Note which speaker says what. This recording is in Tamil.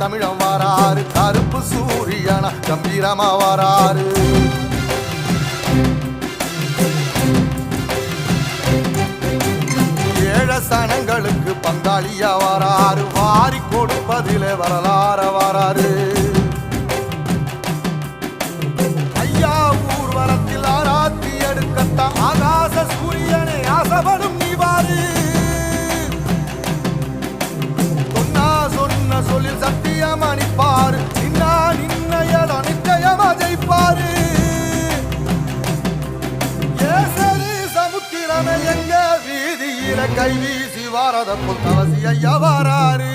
Speaker 1: தமிழம் வாராரு கருப்பு சூரியனா கம்பீரமா வாராரு ஏழ சனங்களுக்கு பங்காளியா வராரு வாரி கொடுப்பதிலே வரலாற வராரு சமுத்திரமே கை வீசி வாரத புத்தவசி ஐயா வாராரு